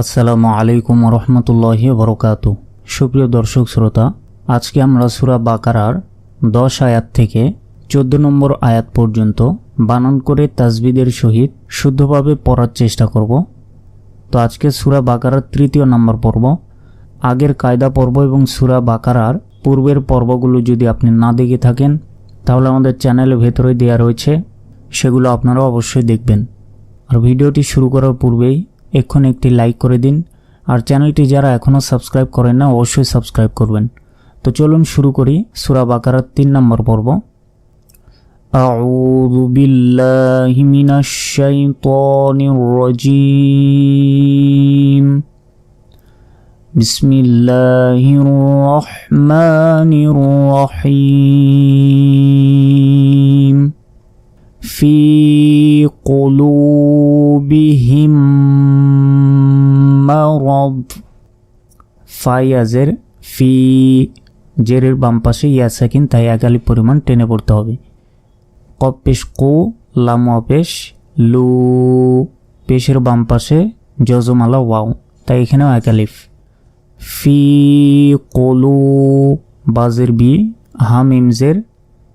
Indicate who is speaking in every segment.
Speaker 1: আসসালামু আলাইকুম রহমতুল্লাহি বরকাতু সুপ্রিয় দর্শক শ্রোতা, আজকে আমরা সুরা বাকারার দশ আয়াত থেকে চোদ্দ নম্বর আয়াত পর্যন্ত বানান করে তাজবিদের সহিত শুদ্ধভাবে পড়ার চেষ্টা করব। তো আজকে সুরা বাকারার তৃতীয় নম্বর পর্ব, আগের কায়দা পর্ব এবং সুরা বাকারার পূর্বের পর্বগুলো যদি আপনি না দেখে থাকেন, তাহলে আমাদের চ্যানেলের ভেতরে দেওয়া রয়েছে, সেগুলো আপনারা অবশ্যই দেখবেন। আর ভিডিওটি শুরু করার পূর্বেই এক্ষুনি একটি লাইক করে দিন আর চ্যানেলটি যারা এখনও সাবস্ক্রাইব করেন না অবশ্যই সাবস্ক্রাইব করবেন তো চলুন শুরু করি সুরা বাকারার তিন নম্বর পর্ব أعوذ بالله من الشيطان الرجيم بسم الله الرحمن الرحيم في قلوبهم ফাইয়াজের ফি, জেরের বাম পাশে ইয়া সাকিন তাই একালি পরিমাণ টেনে পড়তে হবে। কপ পেশ কো, লাম পেশ, লু পেশের বাম পাশে জজমালা ওয়াও, তাই এখানেও একালিফ ফি, কলু বাজের বি, হাম ইমজের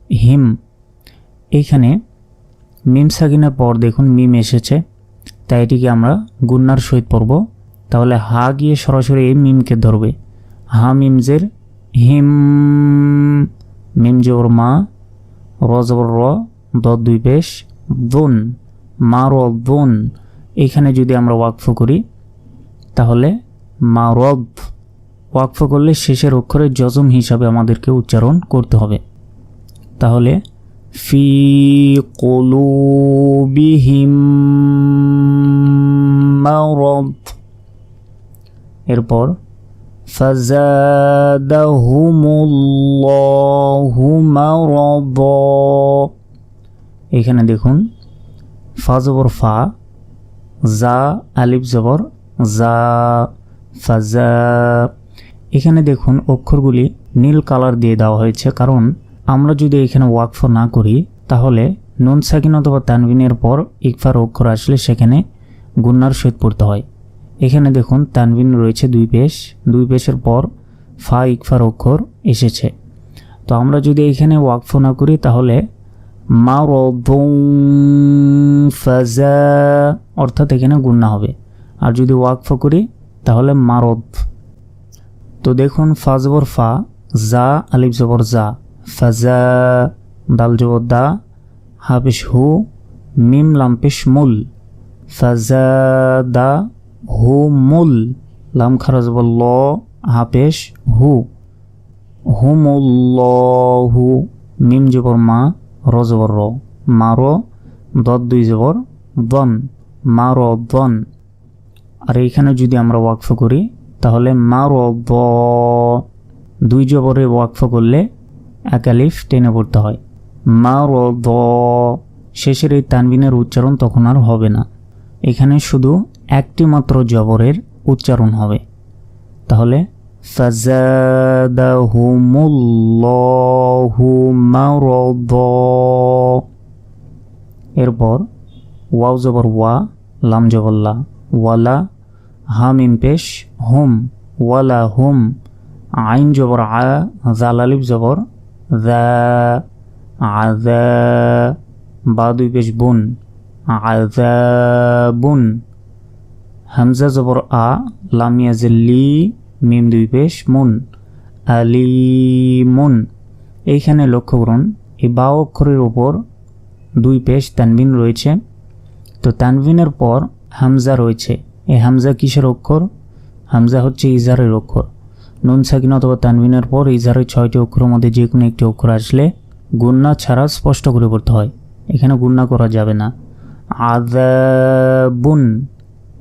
Speaker 1: হিম। এখানে মিম সাকিনের পর দেখুন মিম এসেছে, তাই এটিকে আমরা গুন্নার সহিত পড়ব। তাহলে হা গিয়ে সরাসরি এই মিমকে ধরবে। হা মিমজের হিম, মিম জবর মা, র জবর র দুই পেশ দুন, মা র দুন। এখানে যদি আমরা ওয়াকফ করি, তাহলে মা রব ওয়াকফ করলে শেষের অক্ষরে জজম হিসাবে আমাদেরকে উচ্চারণ করতে হবে। তাহলে ফি কলুবিহিম মারদ এরপর এখানে দেখুন, ফা জবর ফা, জা, আলিফ জবর জা, ফাজা। এখানে দেখুন, অক্ষরগুলি নীল কালার দিয়ে দেওয়া হয়েছে, কারণ আমরা যদি এখানে ওয়াকফ না করি, তাহলে নুন সাকিন অথবা তানবিনের পর ইকফার অক্ষর আসলে সেখানে গুন্নার সহিত পড়তে হয়। এখানে দেখুন তানবিন রয়েছে দুই পেশ। দুই পেশের পর ফা ইকফার অক্ষর এসেছে। তো আমরা যদি এখানে ওয়াকফ না করি, তাহলে ফাজা অর্থাৎ এখানে গুন্না হবে। আর যদি ওয়াকফ করি, তাহলে মারদ। তো দেখুন ফা জবর ফা, জা, আলিফ জবর জা। ফাজা, দাল জবর দা। হাফিস হু, মিম লাম্পিস মুল। ফাজা, দা হু মুল, লাম খারাজ বল হাফেশ হু। হুমুল্লাহু, মিম জবর মা, র জবর র। মারো দত দুই জবর, দন। মার দন। আর এইখানে যদি আমরা ওয়াকফ করি, তাহলে মার দ। দুই জবরে ওয়াকফ করলে একালিফ টেনে পড়তে হয়। মার দ। শেষের এই তানবিনের উচ্চারণ তখন আর হবে না। এখানে শুধু একটি মাত্র জবরের উচ্চারণ হবে। তাহলে এরপর, ওয়াও জবর ওয়া, লাম জবল্লা ওয়ালা হাম ইমপেশ হুম। ওয়ালা, হুম। আইন জবর আ, জালালিফ জবর দা আদা বা দুই পেশ বুন। আজাবুন হামজা জবর আ লামিয়া মিম দুই পেশ, মুন। আলিমুন। এইখানে লক্ষ্য করুন এই বা অক্ষরের ওপর দুই পেশ তানবিন রয়েছে। তো তানবিনের পর হামজা রয়েছে। এই হামজা কিসের অক্ষর? হামজা হচ্ছে ইজারের অক্ষর। নুন সাকিন অথবা তানবিনের পর ইজারের ছয়টি অক্ষরের মধ্যে যে কোনো একটি অক্ষর আসলে গুন্না ছাড়া স্পষ্ট করে পড়তে হয়। এখানে গুন্না করা যাবে না। আদাবুন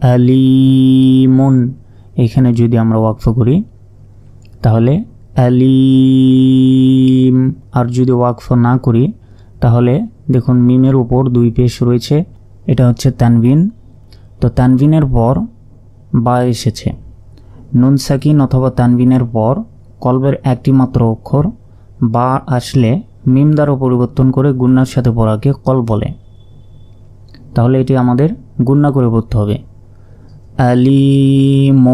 Speaker 1: আলিমুন। এখানে যদি আমরা ওয়াকফ করি, তাহলে আলিম। আর যদি ওয়াকফ না করি, তাহলে দেখুন মিমের উপর দুই পেশ রয়েছে, এটা হচ্ছে তানবিন। তো তানবিনের পর বা এসেছে। নুন সাকিন অথবা তানবিনের পর কলবের একটি মাত্র অক্ষর, বা আসলে মিম দ্বারা পরিবর্তন করে গুন্নার সাথে পড়াকে কল বলে। তাহলে এটি আমাদের গুন্না করে পড়তে হবে। عليم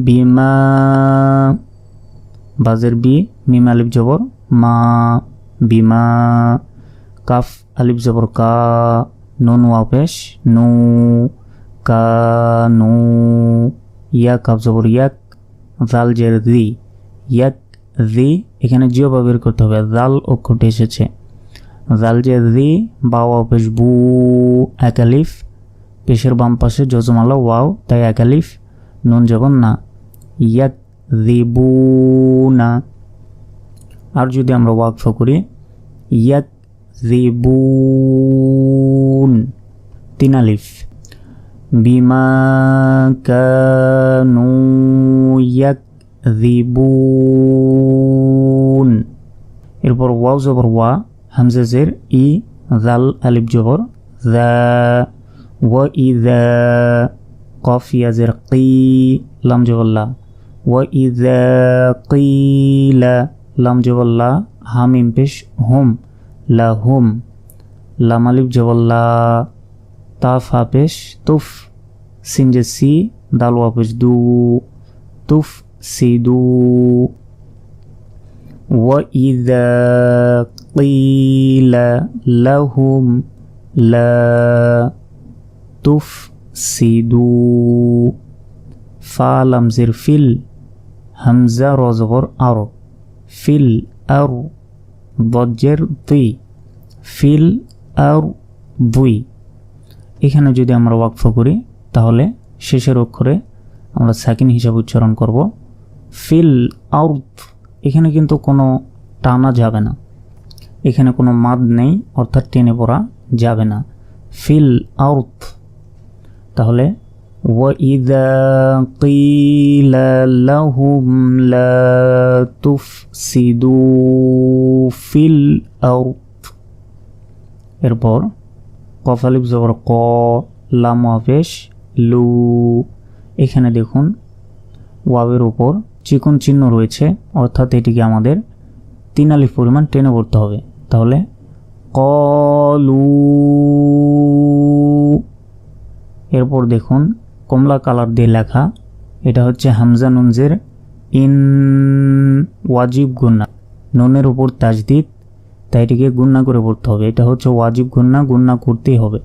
Speaker 1: بما বাজের বি মিম আলিফ জবর মা বিমা কাফ আলিফ জবর কা নুন ওয়াপেশ নু কা নু ইয়া কাফ জবর ইয়াক জাল জের দি ইয়াক দি এখানে জিও বা বের করতে হবে জাল অক্ষরটি এসেছে জাল জের দি বা ওয়াপেশ বু একালিফ পেশের বাম পাশে যজমালা, ওয়াও, তাই একালিফ নুন জবর না ইয়াক না আর যদি আমরা ওয়াকফ করি ইয়াক রিবুন তিন আলিফ। বিমা কানু ইয়াক রিবুন এরপর ওয়াও জবর ওয়া হামজাজের ই জাল আলিফ জবর দা وإذا قاف يا زر قي لام جبلا وإذا قيل لام الله هم بش هم لهم. لام ألف جبلا تاف بش تف سنجسي دال بش دو. تف سيدو وإذا قيل لهم لا تفسدوا فالم زر فيل হামজা রজবর আর ফিল আর বজ্জের দুই ফিল আর বুই এখানে যদি আমরা ওয়াকফ করি তাহলে শেষের অক্ষরে আমরা সাকিন হিসাবে উচ্চারণ করব ফিল আউট এখানে কিন্তু কোনো টানা যাবে না এখানে কোনো মাদ নেই অর্থাৎ টেনে পড়া যাবে না ফিল আউট তাহলে وإذا قيل لهم لا تفسدوا في الأرض এরপর কফালিপ জবর ক লাম ওয়াফেশ লু এখানে দেখুন ওয়াবের উপর চিকন চিহ্ন রয়েছে অর্থাৎ এটিকে আমাদের তিন আলিফ পরিমাণ টেনে পড়তে হবে তাহলে কলু এরপর দেখুন, কমলা কালার দিয়ে লেখা, এটা হচ্ছে হামজা নুনজের ইন ওয়াজিব গুন্না, নুনের উপর তাজদিদ, তাই এটিকে গুন্না করে পড়তে হবে। এটা হচ্ছে ওয়াজিব গুন্না গুন্না করতেই হবে।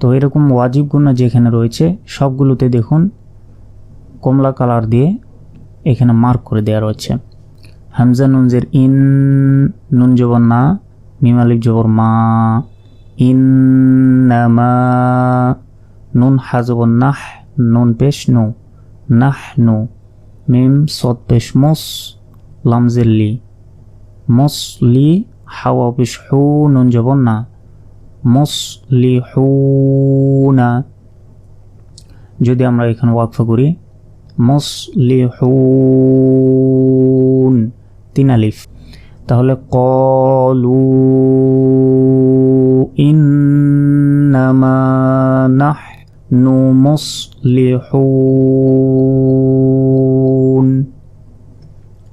Speaker 1: তো এরকম ওয়াজিব গুন্না যেখানে রয়েছে, সবগুলোতে দেখুন, কমলা কালার দিয়ে এখানে মার্ক করে দেওয়া রয়েছে। হামজা নুনজের ইন, নুন জবর না মিমালিক জবর মা ইন নুন হাজবর নাহ, নুন পেশ নু নাহ নু, মিম সদ পেশ মস লামজেল্লি লি। হাওয়া পেশ হু, নুন জবন না। মস লি হু না। যদি আমরা এখানে ওয়াকফ করি, মস লি হুন তিন আলিফ। তাহলে কলু ইন্নামা নাহ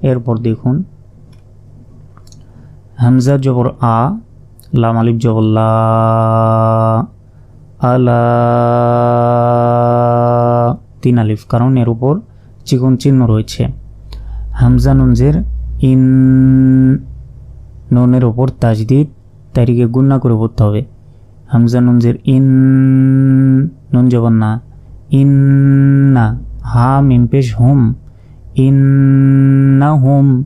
Speaker 1: এরপর দেখুন হামজা জবর আ, লাম আলিফ জবল্লা আলা, তিন আলিফ, কারণ এর উপর চিকন চিহ্ন রয়েছে। হামজা নুনজের ইন, নুনের ওপর তাজদিদ, তারিখে গুন্না করে পড়তে হবে। হামজা নুনজের ইন নুন জবর না। ইন্না হা মিম পেশ হুম। ইন্না হুম।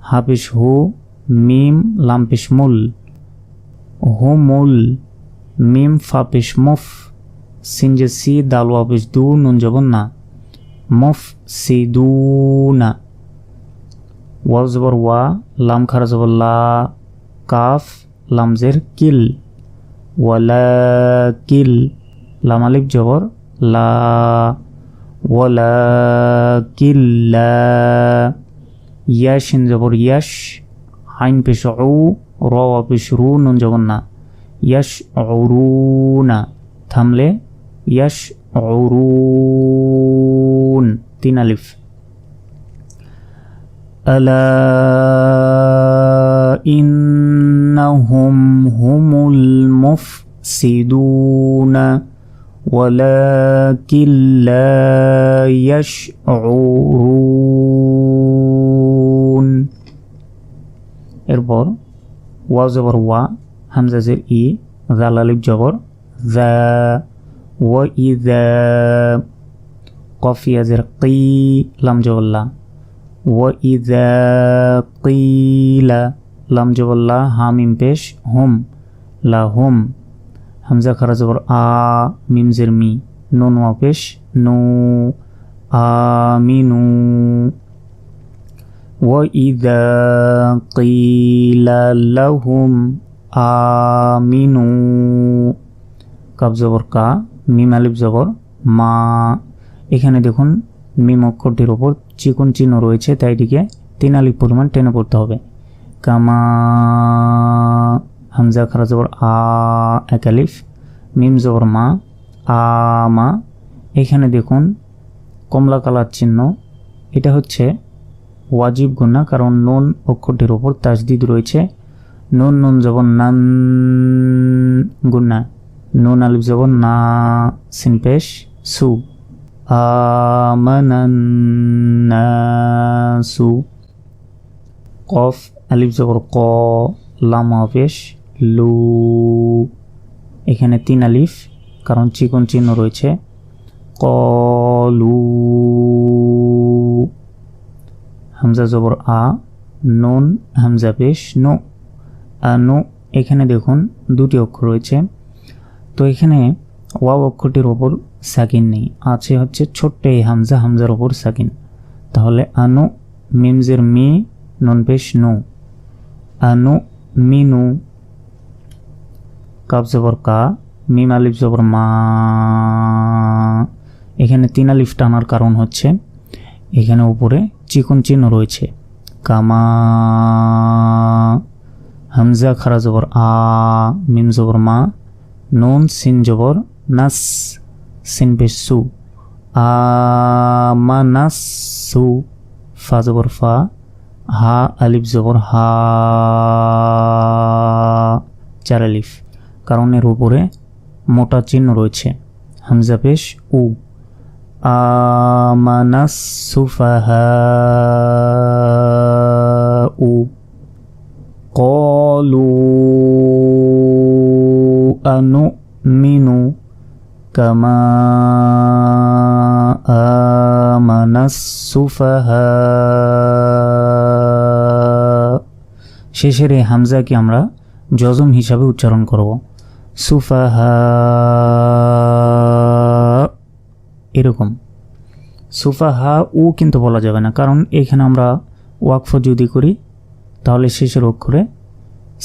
Speaker 1: হা পেশ হু, মিম, লাম পেশ মুল। হুমুল, মিম, ফা পেশ মুফ। সিনজে সি দালওয়া পেশ দু, নুন জবর না। মুফ, সি, দু, না। ওয়াল জবর ওয়া, লাম খারা জবর লা, কাফ লামজের কিল। ওয়ালাকিল লাম আলিফ জবর, লা ওয়ালা জবর ইয়াস, হাইন পেশ ও র পেশ রু, নুন জবর না, ইয়াস অরু না থামলে ইয়াস অরু তিন আলিফ। আলা ইন্নাহুম হুমুল মুফসিদুন ولكن لا يشعرون এরপর ওয়া জবর ওয়া হামজাজের ই জাল আলিফ জবর যা ওয়া ইযা কফিয়াজের কি লাম জবল্লা ওয়া ইযা কিলা লাম জবল্লা হামিম পেশ হুম লা হুম হামজা খারা জবর আ মিমজের মি নুন ওয়া পেশ নু আমিনু وإذا قيل لهم آمنوا কাব জবর কা মিম আলিফ জবর মা এখানে দেখুন মিম অক্ষরটির ওপর চিকন চিহ্ন রয়েছে তাই এটিকে তিন আলিফ পরিমাণ টেনে পড়তে হবে কামা হামজা খারা জবর আ, এক আলিফ, মিম জবর মা, আ, মা। এখানে দেখুন কমলা কালার চিহ্ন। এটা হচ্ছে ওয়াজিব গুণা কারণ নুন অক্ষরটির ওপর তাজদিদ রয়েছে। নুন নুন জবন নান গুণা নুন আলিফ জবন না সিনপেশ সু। আমানান্নাসু কফ, আলিফ জবর ক লাম পেশ। লু। এখানে তিন আলিফ, কারণ চিকন চিহ্ন রয়েছে। কলু হামজা জবর আ, নুন, হামজা পেশ, নো। নো, এখানে দেখুন, দুটি অক্ষর রয়েছে। তো এখানে ওয়াও অক্ষরটির ওপর সাকিন নেই, আছে হচ্ছে ছোট্ট এই হামজা, হামজার ওপর সাকিন। তাহলে আনু মিমজের মি, নন পেশ, নো। আনু মিনু কাব জবর কা মিম আলিফ জবর মা। এখানে তিন আলিফ টানার কারণ হচ্ছে, এখানে উপরে চিকন চিহ্ন রয়েছে। কামা। হামজা খারা জবর আ, মিম জবর মা। নুন, সিন জবর নাস, সিন পেশ সু। আমানাসু ফা জবর ফা, হা, আলিফ জবর হা। চার আলিফ। কারণ এর উপরে মোটা চিহ্ন রয়েছে। হামজা পেশ উ। আমানাস সুফাহা উ। কলু আনু মিনু কামা আমানাস সুফাহা। শেষের এই হামজাকে আমরা যজম হিসাবে উচ্চারণ করব। সুফাহা। এরকম। সুফাহা উ কিন্তু বলা যাবে না, কারণ এখানে আমরা ওয়াকফ যদি করি, তাহলে শেষের অক্ষরে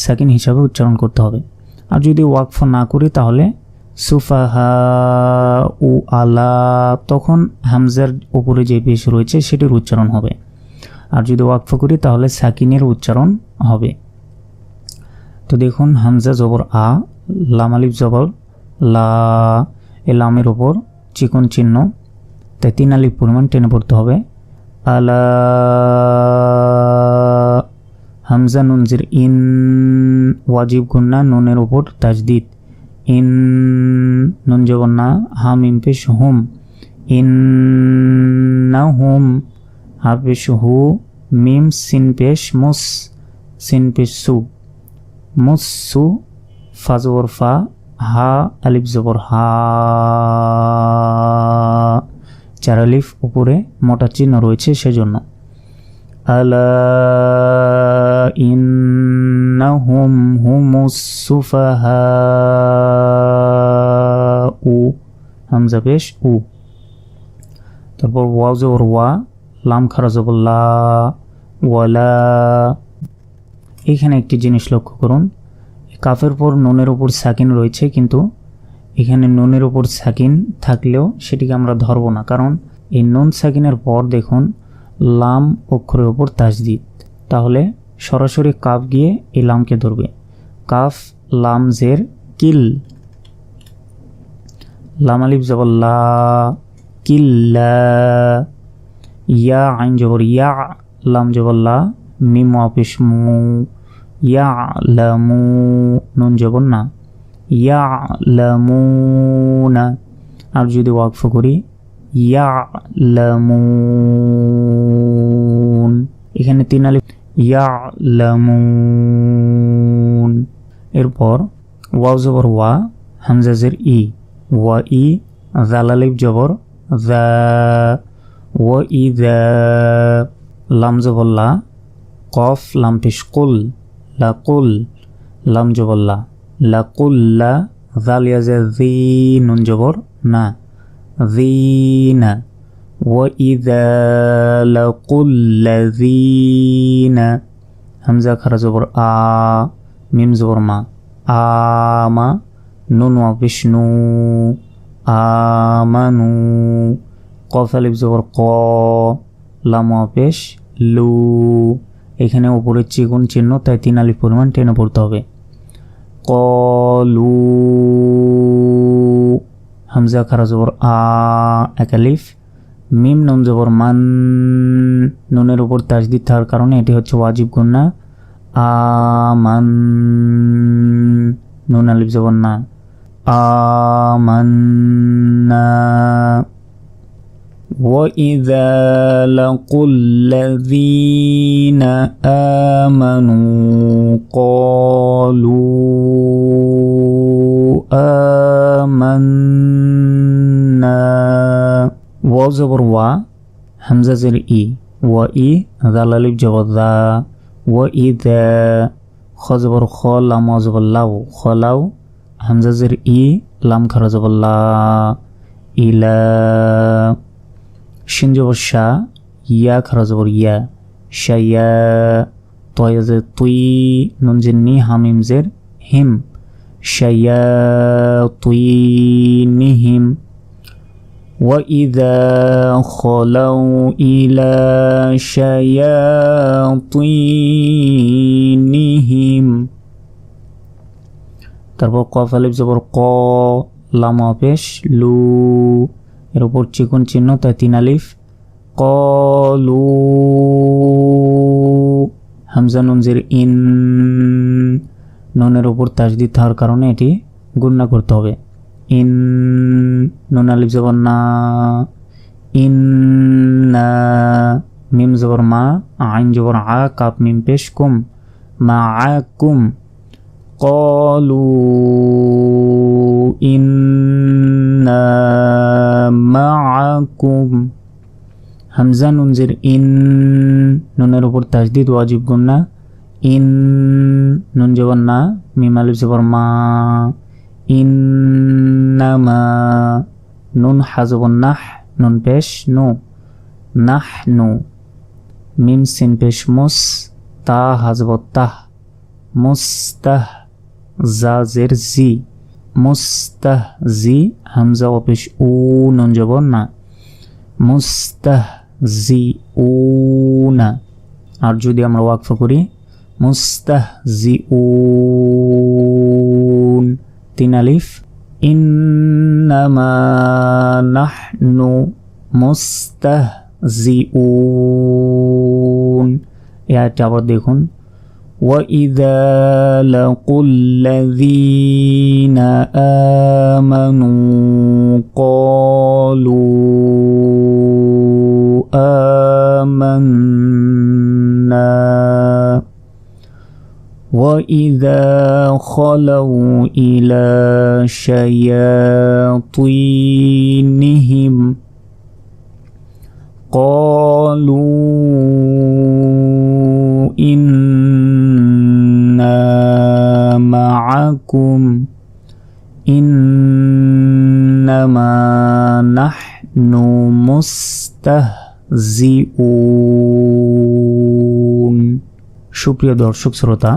Speaker 1: সেকেন্ড হিসাবে উচ্চারণ করতে হবে। আর যদি ওয়াকফ না করি, তাহলে সুফাহা উ আলা, তখন হামজার উপরে যে পেশ রয়েছে, সেটির উচ্চারণ হবে। আর যদি ওয়াকফ করি, তাহলে সাকিনের উচ্চারণ হবে। তো দেখুন, হামজা জবর আ লাম আলিফ জবর, লা এ লামের ওপর চিকন চিহ্ন, তাই তিন আলিফ পরিমাণ টেনে পড়তে হবে। আলা হামজা নুনজির ইন ওয়াজিব গুন্না নুনের ওপর তাজদিদ। ইন নুন জগন্না হাম ইমপেশ হুম। ইন না হুম, হাফেশ হু, মিম, সিন পেশ মুস, সিন পেশ সু। মুসু ফাজর ফা হা, আলিফ জবর হা। চার আলিফ উপরে মোটা চিহ্ন রয়েছে সেজন্য। আলা ইন্নাহুম উ, হামজা পেশ উ। তারপর ওয়া জবর ওয়া, লাম খারা জবর লা। ওয়ালা, এখানে একটি জিনিস লক্ষ্য করুন। কাফের পর নুনের ওপর সাকিন রয়েছে, কিন্তু এখানে নুনের ওপর সাকিন থাকলেও সেটিকে আমরা ধরবো না। কারণ এই নুন সাকিনের পর দেখুন, লাম অক্ষরের ওপর তাজদিদ। তাহলে সরাসরি কাফ গিয়ে এই লামকে ধরবে। কাফ, লাম, জের, কিল। লাম আলিফ জবর লা কিল্লা ইয়া, আইন জবর ইয়া, লাম জবর লা, মিম অফিস মু ইয়া লামু নুন জবর না ইয়া লামুনা আর যদি ওয়াকফ করি, ইয়ালামুন। এখানে তিন আলিফ, ইয়ালামুন। এরপর ওয়াও জবর ওয়া হামজাজের ই। ওয়া ই, জাল জবর দা ও ই দা লাম জবর লা, কফ, লাম পেশ কুল। লা কুল লাম জবর লা লা কুল লা জাল ইয়াজে জি নুন জবর না জিনা وإذا لقوا الذين همزة خرج زبر آ মিম জবর মা আমা নুন ওয়া বিষ্ণু আমানু কফ আলিফ জবর ক লাম ওয়া পেশ লু এখানে উপরে চিকুন চিহ্ন, তাই তিন আলিফ পরিমাণ টেনে পড়তে হবে। কলু। হামজা, খারা, জবর, আ, এক আলিফ। মিম, নুন, জবর, মান, নুনের উপর তাজদিদ থাকার কারণে এটি হচ্ছে ওয়াজিব গুন্না আমান নুন, আলিফ, জবর, না। আমান্না وإذا لقوا الذين آمنوا قالوا آمنا وزبر و همزة زر إي وإي ذا لالب جواب ذا وإذا خزبر خال لما زبر لاو خلاو همزة زر إي لام كرزبر الله إلى হামজা জের ই লাম খারা জবর লা ইলা শিন জবর শা ইয়া খারা জবর ইয়া শাইয়া তয় জের তুই নুন জের নি হামিম জের হিম শাইয়া তুই নিহিম وإذا خلوا إلى شياطينهم তারপর কফ আলিফ জবর ক লামা পেশ লু এর উপর চিকন চিহ্ন, তাই তিন আলিফ। কলু হামজা নঞ্জির ইন, ননের উপর তাজদি থাওয়ার কারণে এটি গুণনা করতে হবে। ইন, নুন আলিফ জবর না। ইন মিম জবর মা, আইন জবর আ, কাপ মিম পেশ কুম, মা আ কুম। কলু ইন মাআকুম হামজা নুনজের ইন নুনের উপর তাজদিদ ওয়াজিব গুন্না ইন নুন জবর না মিমালিব জবর মা ইন্নামা নুন হাজবর নাহ নুন পেশ নু নাহ নু মিম সিন পেশ মুস তা হাজবর তাহ মুস্তাহ জাজের জি মুস্তাহ জি হামজা ও উ নুন জবর না মুস্তাহ জি উ না আর যদি আমরা ওয়াকফ করি মুস্তাহ জি উ তিন আলিফ ইন্নামা নাহনু মুস্তাহজিউন এই আয়াতটা আবার দেখুন وإذا لقوا الذين آمنوا قالوا آمنا وإذا خلوا إلى شياطينهم قالوا معكم إنما نحن مستهزئون সুপ্রিয় দর্শক শ্রোতা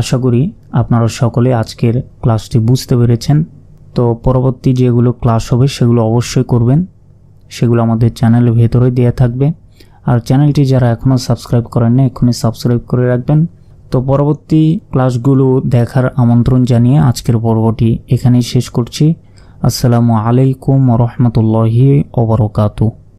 Speaker 1: আশা করি আপনারা সকলে আজকের ক্লাসটি বুঝতে পেরেছেন তো পরবর্তী যেগুলো ক্লাস হবে সেগুলো অবশ্যই করবেন সেগুলো আমাদের চ্যানেলের ভেতরে দেওয়া থাকবে আর চ্যানেলটি যারা এখনও সাবস্ক্রাইব করেন না এখনই সাবস্ক্রাইব করে রাখবেন তো পরবর্তী ক্লাসগুলো দেখার আমন্ত্রণ জানিয়ে আজকের পর্বটি এখানেই শেষ করছি। আসসালামু আলাইকুম রহমতুল্লাহি ওবরকাতু